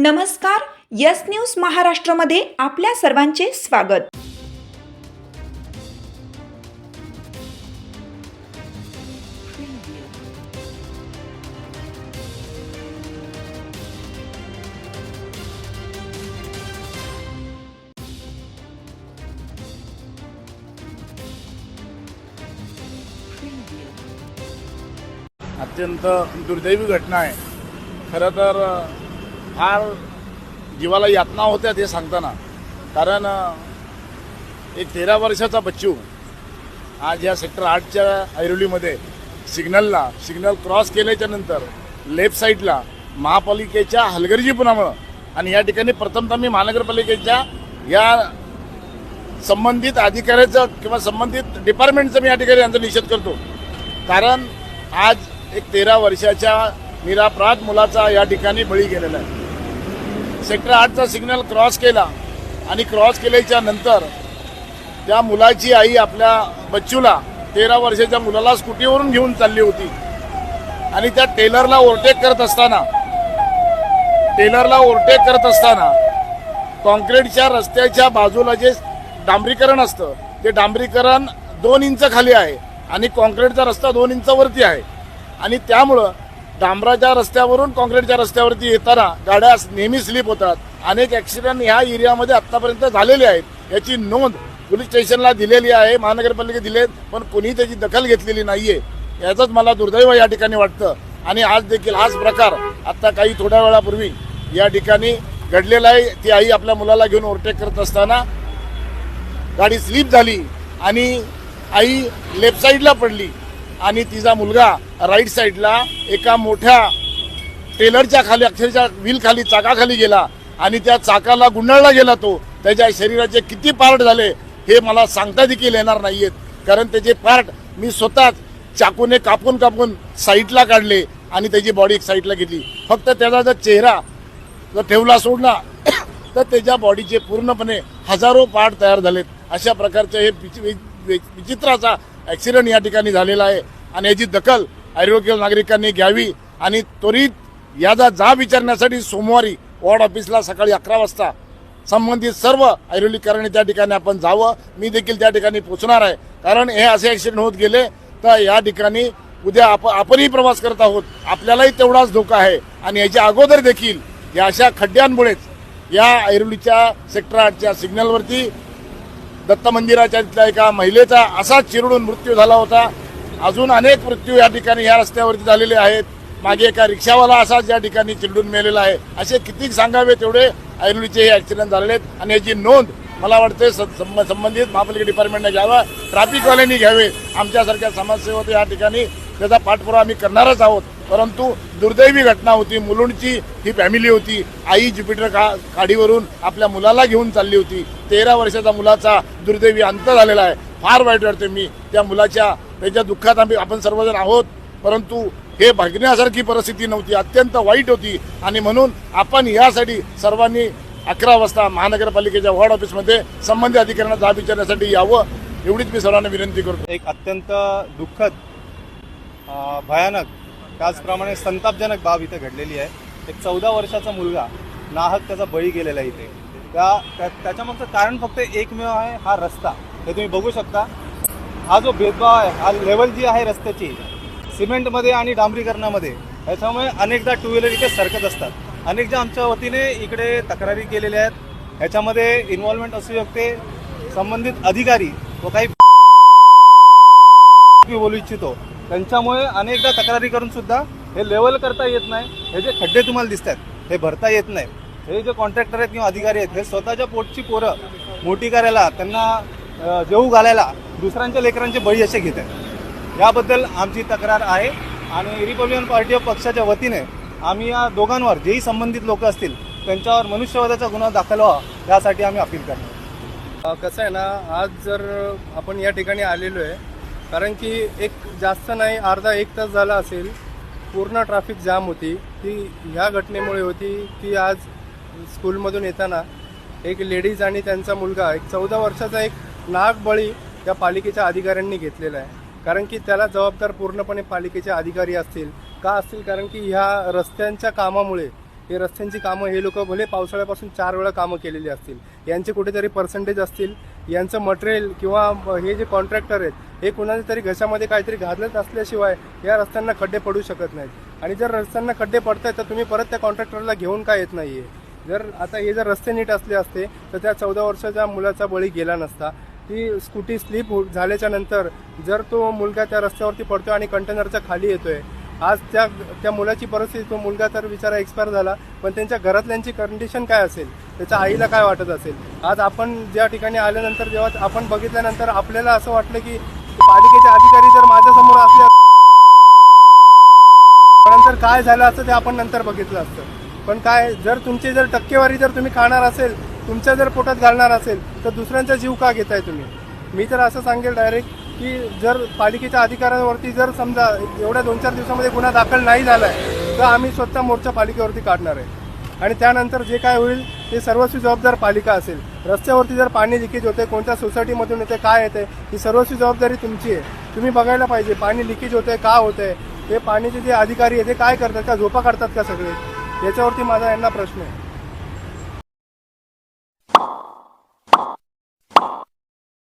नमस्कार yes news महाराष्ट्रमध्ये आपल्या सर्वांचे स्वागत. अत्यंत दुर्दैवी घटना आहे. खरं तर फार जीवाला यातना होत्या ते सांगताना. कारण एक तेरा वर्षाचा बच्चू आज या सेक्टर आठच्या ऐरोलीमध्ये सिग्नलला सिग्नल क्रॉस केल्याच्यानंतर लेफ्ट साईडला महापालिकेच्या हलगर्जीपणामुळं आणि या ठिकाणी प्रथमतः मी महानगरपालिकेच्या या संबंधित अधिकाऱ्याचं किंवा संबंधित डिपार्टमेंटचं मी या ठिकाणी यांचा निषेध करतो. कारण आज एक तेरा वर्षाच्या निरापराध मुलाचा या ठिकाणी बळी गेलेला आहे. सेक्टर आठचा सिग्नल क्रॉस केला आणि क्रॉस केल्याच्यानंतर त्या मुलाची आई आपल्या बच्चूला तेरा वर्षाच्या मुलाला स्कूटीवरून घेऊन चालली होती. आणि त्या टेलरला ओव्हरटेक करत असताना टेलरला ओव्हरटेक करत असताना कॉन्क्रीटच्या रस्त्याच्या बाजूला जे डांबरीकरण असतं ते डांबरीकरण दोन इंच खाली आहे आणि कॉन्क्रीटचा रस्ता दोन इंच वरती आहे. आणि त्यामुळं डांबराच्या रस्त्यावरून काँक्रीटच्या रस्त्यावरती येताना गाड्या नेहमी स्लिप होतात. अनेक ॲक्सिडेंट ह्या एरियामध्ये आत्तापर्यंत झालेले आहेत. याची नोंद पोलीस स्टेशनला दिलेली आहे महानगरपालिकेत दिले पण कोणी त्याची दखल घेतलेली नाहीये. याचंच मला दुर्दैव या ठिकाणी वाटतं. आणि आज देखील हाच प्रकार आत्ता काही थोड्या वेळापूर्वी या ठिकाणी घडलेला आहे. ती आई आपल्या मुलाला घेऊन ओव्हरटेक करत असताना गाडी स्लिप झाली आणि आई लेफ्ट साईडला पडली. आणि तिचा मुलगा राईट साईडला एका मोठ्या टेलरच्या खाली अक्षरशः व्हील खाली चाकाखाली गेला आणि त्या चाकाला गुंडाळला गेला तो. त्याच्या शरीराचे किती पार्ट झाले हे मला सांगता देखील येणार नाहीयेत. कारण त्याचे पार्ट मी स्वतःच चाकूने कापून कापून साईडला काढले आणि त्याची बॉडी एक साईडला घेतली. फक्त त्याचा जर चेहरा जर ठेवला सोडला तर त्याच्या बॉडीचे पूर्णपणे हजारो पार्ट तयार झालेत. अशा प्रकारचे हे विचि- वि- विचित्राचा ॲक्सिडेंट या ठिकाणी झालेला आहे आणि याची दखल आरोग्य नागरिकांनी घ्यावी आणि त्वरित याचा जाब विचारण्यासाठी सोमवारी वॉर्ड ऑफिसला सकाळी अकरा वाजता संबंधित सर्व ऐरोलीकरणी त्या ठिकाणी आपण जावं. मी देखील त्या ठिकाणी पोहोचणार आहे. कारण हे असे ॲक्सिडेंट होत गेले तर या ठिकाणी उद्या आप आपणही प्रवास करत आहोत. आपल्यालाही तेवढाच धोका आहे. आणि याच्या अगोदर देखील या अशा खड्ड्यांमुळेच या ऐरोलीच्या सेक्टर आठच्या सिग्नलवरती दत्त मंदिराच्या तिथल्या एका महिलेचा असाच चिरडून मृत्यू झाला होता. अजून अनेक मृत्यू या ठिकाणी या रस्त्यावरती झालेले आहेत. मागे एका रिक्षावाला असाच या ठिकाणी चिरडून मेलेला आहे. असे किती सांगावे तेवढे ऐरोलीचे हे ॲक्सिडेंट झालेले आहेत. आणि याची नोंद मला वाटते स- संबंधित महापालिका डिपार्टमेंटने घ्यावा. ट्रॅफिकवाल्यांनी घ्यावे. आमच्यासारख्या समाजसेवक या ठिकाणी त्याचा पाठपुरावा आम्ही करणारच आहोत. परंतु दुर्दैवी घटना होती. मुलुंडची ही फॅमिली होती. आई ज्युपिटर का गाडीवरून आपल्या मुलाला घेऊन चालली होती. तेरा वर्षाचा मुलाचा दुर्दैवी अंत झालेला आहे. फार वाईट वाटते मी. त्या मुलाच्या त्याच्या दुःखात आम्ही आपण सर्वजण आहोत. परंतु हे भागण्यासारखी परिस्थिती नव्हती. अत्यंत वाईट होती. आणि म्हणून आपण यासाठी सर्वांनी अकरा वाजता महानगरपालिकेच्या वॉर्ड ऑफिसमध्ये संबंधित अधिकाऱ्यांना जाब विचारण्यासाठी यावं. एवढीच मी सर्वांना विनंती करतो. एक अत्यंत दुःखद भयानक त्याचप्रमाणे संतापजनक बाब इथे घडलेली आहे. एक चौदा वर्षाचा मुलगा नाहक त्याचा बळी गेलेला आहे इथे. त्या त्या- त्याच्यामागचं कारण फक्त एकमेव आहे हा रस्ता. हे तुम्ही बघू शकता. हा जो भेदभाव आहे हा लेवल जी आहे रस्त्याची सिमेंटमध्ये आणि डांबरीकरणामध्ये ह्याच्यामुळे अनेकदा टू व्हीलर इथे सरकत असतात. अनेकदा आमच्या वतीने इकडे तक्रारी केलेल्या आहेत. ह्याच्यामध्ये इन्व्हॉल्वमेंट असू शकते. संबंधित अधिकारी व काही बोलू इच्छितो. त्यांच्यामुळे अनेकदा तक्रारी करून सुद्धा हे लेवल करता येत नाही. हे जे खड्डे तुम्हाला दिसत आहेत हे भरता येत नाही. हे जे कॉन्ट्रॅक्टर आहेत किंवा अधिकारी आहेत हे स्वतःच्या पोटची पोरं मोठी करायला त्यांना जेऊ जेवू घालायला दुसऱ्यांच्या लेकरांचे बळी असे घेत आहेत. याबद्दल आमची तक्रार आहे आणि रिपब्लिकन पार्टी ऑफ पक्षाच्या वतीने आम्ही या दोघांवर जेही संबंधित लोक असतील त्यांच्यावर मनुष्यवादाचा गुन्हा दाखल व्हावा यासाठी आम्ही अपील करतो. कसं आहे ना आज जर आपण या ठिकाणी आलेलो आहे कारण की एक जास्त नाही अर्धा एक तास झाला असेल पूर्ण ट्रॅफिक जाम होती. ती ह्या घटनेमुळे होती की आज स्कूलमधून येताना एक लेडीज आणि त्यांचा मुलगा एक चौदा वर्षाचा एक नाग बळी त्या पालिकेच्या अधिकाऱ्यांनी घेतलेला आहे. कारण की त्याला जबाबदार पूर्णपणे पालिकेचे अधिकारी असतील का असतील कारण की ह्या रस्त्यांच्या कामामुळे हे रस्त्यांची कामं हे लोक भले पावसाळ्यापासून चार वेळा कामं केलेली असतील यांचे कुठेतरी पर्सेंटेज असतील यांचं मटेरियल किंवा हे जे कॉन्ट्रॅक्टर आहेत हे कुणाच्या तरी घशामध्ये काहीतरी घालत असल्याशिवाय या रस्त्यांना खड्डे पडू शकत नाहीत. आणि जर रस्त्यांना खड्डे पडत आहेत तर तुम्ही परत त्या कॉन्ट्रॅक्टरला घेऊन काय येत नाहीये? जर आता हे जर रस्ते नीट असले असते तर त्या चौदा वर्षाच्या मुलाचा बळी गेला नसता. ती स्कूटी स्लिप झाल्याच्यानंतर जर तो मुलगा त्या रस्त्यावरती पडतोय आणि कंटेनरच्या खाली येतोय आज त्या त्या मुलाची परिस्थिती तो मुलगा तर विचारा एक्सपायर झाला पण त्यांच्या घरातल्यांची कंडिशन काय असेल? त्याच्या आईला काय वाटत असेल? आज आपण ज्या ठिकाणी आल्यानंतर जेव्हा आपण बघितल्यानंतर आपल्याला असं वाटलं की पालिकेचे अधिकारी जर माझ्यासमोर असले नंतर काय झालं असतं ते आपण नंतर बघितलं असतं. पण काय जर तुमची जर टक्केवारी जर तुम्ही खाणार असेल तुमच्या जर पोटात घालणार असेल तर दुसऱ्यांचा जीव का घेताय तुम्ही? मी तर असं सांगेल डायरेक्ट की जर पालिकेच्या अधिकाऱ्यांवरती जर समजा एवढ्या दोन चार दिवसामध्ये गुन्हा दाखल नाही झालाय तर आम्ही स्वतः मोर्चा पालिकेवरती काढणार आहे. आणि त्यानंतर जे काय होईल ते सर्वस्वी जबाबदार पालिका असेल. रस्त्यावरती जर पाणी लिकेज होते कोणत्या सोसायटीमधून येते काय येते ही सर्वस्वी जबाबदारी तुमची आहे. तुम्ही बघायला पाहिजे पाणी लिकेज होते का होते हे पाणीचे जे अधिकारी आहे ते काय करतात का झोपा काढतात का सगळे? याच्यावरती माझा यांना प्रश्न आहे.